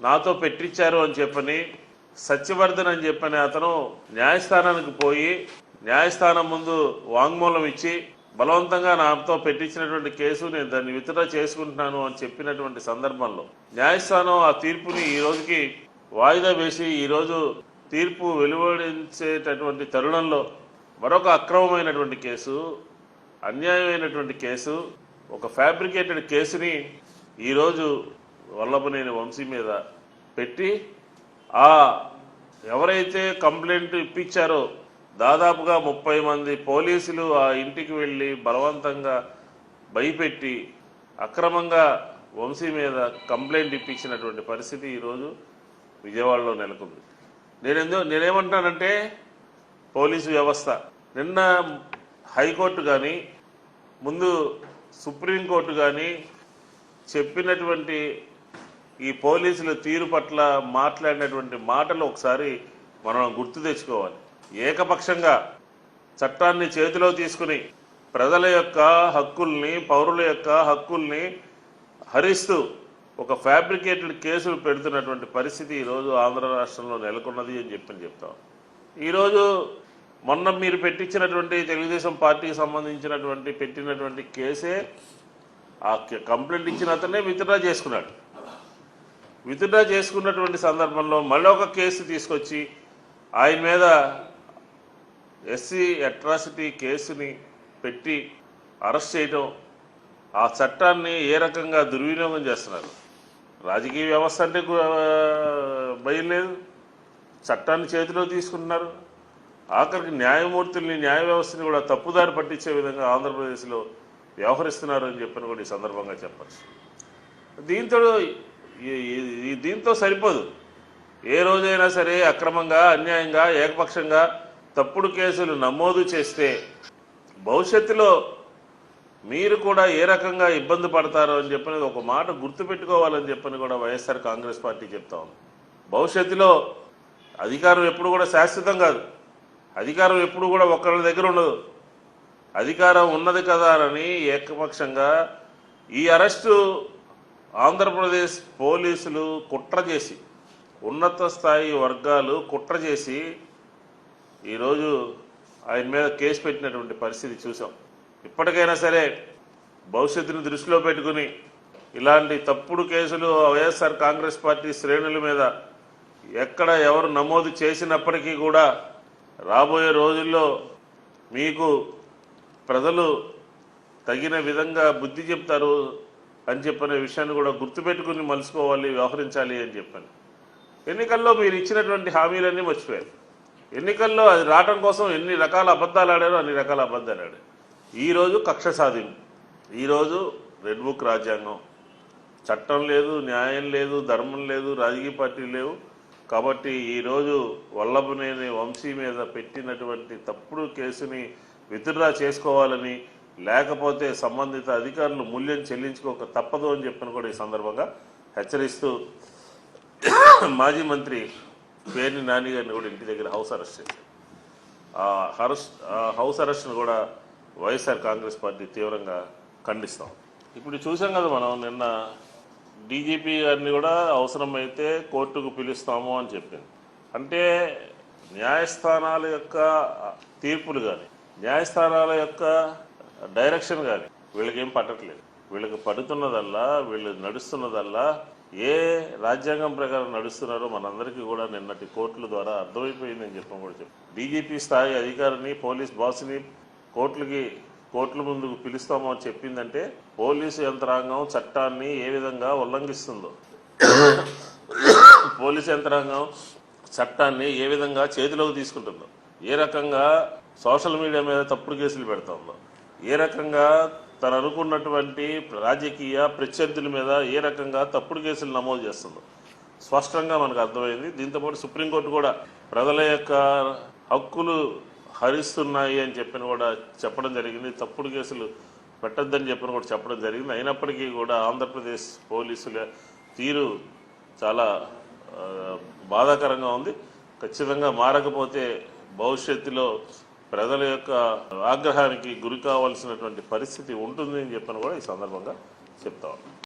నాతో పెట్టించారు అని చెప్పని సత్యవర్ధన్ అని చెప్పని అతను న్యాయస్థానానికి పోయి న్యాయస్థానం ముందు వాంగ్మూలం ఇచ్చి బలవంతంగా నాతో పెట్టించినటువంటి కేసు నేను దాన్ని విత్డ్రా చేసుకుంటున్నాను అని చెప్పినటువంటి సందర్భంలో న్యాయస్థానం ఆ తీర్పుని ఈ రోజుకి వాయిదా వేసి ఈరోజు తీర్పు వెలువడించేటటువంటి తరుణంలో మరొక అక్రమమైనటువంటి కేసు అన్యాయమైనటువంటి కేసు ఒక ఫ్యాబ్రికేటెడ్ కేసుని ఈరోజు వల్లభనేని వంశీ మీద పెట్టి ఆ ఎవరైతే కంప్లైంట్ ఇప్పించారో దాదాపుగా ముప్పై మంది పోలీసులు ఆ ఇంటికి వెళ్ళి బలవంతంగా భయపెట్టి అక్రమంగా వంశీ మీద కంప్లైంట్ ఇప్పించినటువంటి పరిస్థితి ఈరోజు విజయవాడలో నెలకొంది. నేను ఎందు నేనేమంటానంటే పోలీసు వ్యవస్థ. నిన్న హైకోర్టు కానీ ముందు సుప్రీంకోర్టు కానీ చెప్పినటువంటి ఈ పోలీసుల తీరు పట్ల మాట్లాడినటువంటి మాటలు ఒకసారి మనం గుర్తు తెచ్చుకోవాలి. ఏకపక్షంగా చట్టాన్ని చేతిలో తీసుకుని ప్రజల యొక్క హక్కుల్ని పౌరుల యొక్క హక్కుల్ని హరిస్తూ ఒక ఫ్యాబ్రికేటెడ్ కేసులు పెడుతున్నటువంటి పరిస్థితి ఈరోజు ఆంధ్ర రాష్ట్రంలో నెలకొన్నది అని చెప్పని చెప్తాం. ఈరోజు మొన్న మీరు పెట్టించినటువంటి తెలుగుదేశం పార్టీకి సంబంధించినటువంటి పెట్టినటువంటి కేసే ఆ కంప్లైంట్ ఇచ్చిన అతనే విత్డ్రా చేసుకున్నాడు. విత్డ్రా చేసుకున్నటువంటి సందర్భంలో మళ్ళీ ఒక కేసు తీసుకొచ్చి ఆయన మీద ఎస్సీ అట్రాసిటీ కేసుని పెట్టి అరెస్ట్ చేయడం ఆ చట్టాన్ని ఏ రకంగా దుర్వినియోగం చేస్తున్నారు? రాజకీయ వ్యవస్థ అంటే గు- భయం లేదు. చట్టాన్ని చేతిలో తీసుకుంటున్నారు. ఆఖరికి న్యాయమూర్తుల్ని న్యాయ వ్యవస్థని కూడా తప్పుదారి పట్టించే విధంగా ఆంధ్రప్రదేశ్లో వ్యవహరిస్తున్నారు అని చెప్పని కూడా ఈ సందర్భంగా చెప్పచ్చు. దీంతో ఈ- దీంతో సరిపోదు. ఏ రోజైనా సరే అక్రమంగా అన్యాయంగా ఏకపక్షంగా తప్పుడు కేసులు నమోదు చేస్తే భవిష్యత్తులో మీరు కూడా ఏ రకంగా ఇబ్బంది పడతారో అని చెప్పని ఒక మాట గుర్తుపెట్టుకోవాలని చెప్పని కూడా వైఎస్ఆర్ కాంగ్రెస్ పార్టీ చెప్తా ఉంది. భవిష్యత్తులో అధికారం ఎప్పుడు కూడా శాశ్వతం కాదు. అధికారం ఎప్పుడు కూడా ఒకరి దగ్గర ఉండదు. అధికారం ఉన్నది కదా అని ఏకపక్షంగా ఈ అరెస్టు ఆంధ్రప్రదేశ్ పోలీసులు కుట్ర చేసి ఉన్నత స్థాయి వర్గాలు కుట్ర చేసి ఈరోజు ఆయన మీద కేసు పెట్టినటువంటి పరిస్థితి చూసాం. ఇప్పటికైనా సరే భవిష్యత్తును దృష్టిలో పెట్టుకుని ఇలాంటి తప్పుడు కేసులు వైఎస్ఆర్ కాంగ్రెస్ పార్టీ శ్రేణుల మీద ఎక్కడ ఎవరు నమోదు చేసినప్పటికీ కూడా రాబోయే రోజుల్లో మీకు ప్రజలు తగిన విధంగా బుద్ధి చెప్తారు అని చెప్పనే విషయాన్ని కూడా గుర్తుపెట్టుకుని మలుసుకోవాలి వ్యవహరించాలి అని చెప్పాను. ఎన్నికల్లో మీరు ఇచ్చినటువంటి హామీలన్నీ మర్చిపోయారు. ఎన్నికల్లో అది రావడం కోసం ఎన్ని రకాల అబద్ధాలు ఆడారో అన్ని రకాల అబద్ధాలు ఆడారు. ఈరోజు కక్ష సాధింపు. ఈరోజు రెడ్ బుక్ రాజ్యాంగం. చట్టం లేదు న్యాయం లేదు ధర్మం లేదు రాజకీయ పార్టీలు లేవు. కాబట్టి ఈరోజు వల్లభనేని వంశీ మీద పెట్టినటువంటి తప్పుడు కేసుని విత్డ్రా చేసుకోవాలని లేకపోతే సంబంధిత అధికారులు మూల్యం చెల్లించుకోక తప్పదు అని చెప్పిన కూడా ఈ సందర్భంగా హెచ్చరిస్తూ మాజీ మంత్రి పేర్ని నాని గారిని కూడా ఇంటి దగ్గర హౌస్ అరెస్ట్ చేశారు. ఆ అరెస్ట్ ఆ హౌస్ అరెస్ట్ను కూడా వైఎస్ఆర్ కాంగ్రెస్ పార్టీ తీవ్రంగా ఖండిస్తాం ఇప్పుడు చూసాం కదా మనం నిన్న డీజీపీ గారిని కూడా అవసరమైతే కోర్టుకు పిలుస్తాము అని చెప్పింది. అంటే న్యాయస్థానాల యొక్క తీర్పులు కానీ న్యాయస్థానాల యొక్క డైరెక్షన్ కానీ వీళ్ళకేం పట్టట్లేదు. వీళ్ళకి పడుతున్నదల్లా వీళ్ళు నడుస్తున్నదల్లా ఏ రాజ్యాంగం ప్రకారం నడుస్తున్నారో మనందరికీ కూడా నిన్నటి కోర్టుల ద్వారా అర్థమైపోయిందని చెప్పడం కూడా చెప్పి. డీజీపీ స్థాయి అధికారిని పోలీస్ బాస్ని కోర్టులకి కోర్టుల ముందుకు పిలుస్తామో అని చెప్పిందంటే పోలీసు యంత్రాంగం చట్టాన్ని ఏ విధంగా ఉల్లంఘిస్తుందో పోలీసు యంత్రాంగం చట్టాన్ని ఏ విధంగా చేతిలోకి తీసుకుంటుందో ఏ రకంగా సోషల్ మీడియా మీద తప్పుడు కేసులు పెడుతుందో ఏ రకంగా తను అనుకున్నటువంటి రాజకీయ ప్రత్యర్థుల మీద ఏ రకంగా తప్పుడు కేసులు నమోదు చేస్తుందో. స్పష్టంగా మనకు అర్థమైంది. దీంతోపాటు సుప్రీంకోర్టు కూడా ప్రజల యొక్క హక్కులు హరిస్తున్నాయి అని చెప్పిన కూడా చెప్పడం జరిగింది. తప్పుడు కేసులు పెట్టద్దని చెప్పిన కూడా చెప్పడం జరిగింది. అయినప్పటికీ కూడా ఆంధ్రప్రదేశ్ పోలీసుల తీరు చాలా బాధాకరంగా ఉంది. ఖచ్చితంగా మారకపోతే భవిష్యత్తులో ప్రజల యొక్క ఆగ్రహానికి గురి కావాల్సినటువంటి పరిస్థితి ఉంటుంది అని చెప్పని కూడా ఈ సందర్భంగా చెప్తా ఉన్నాను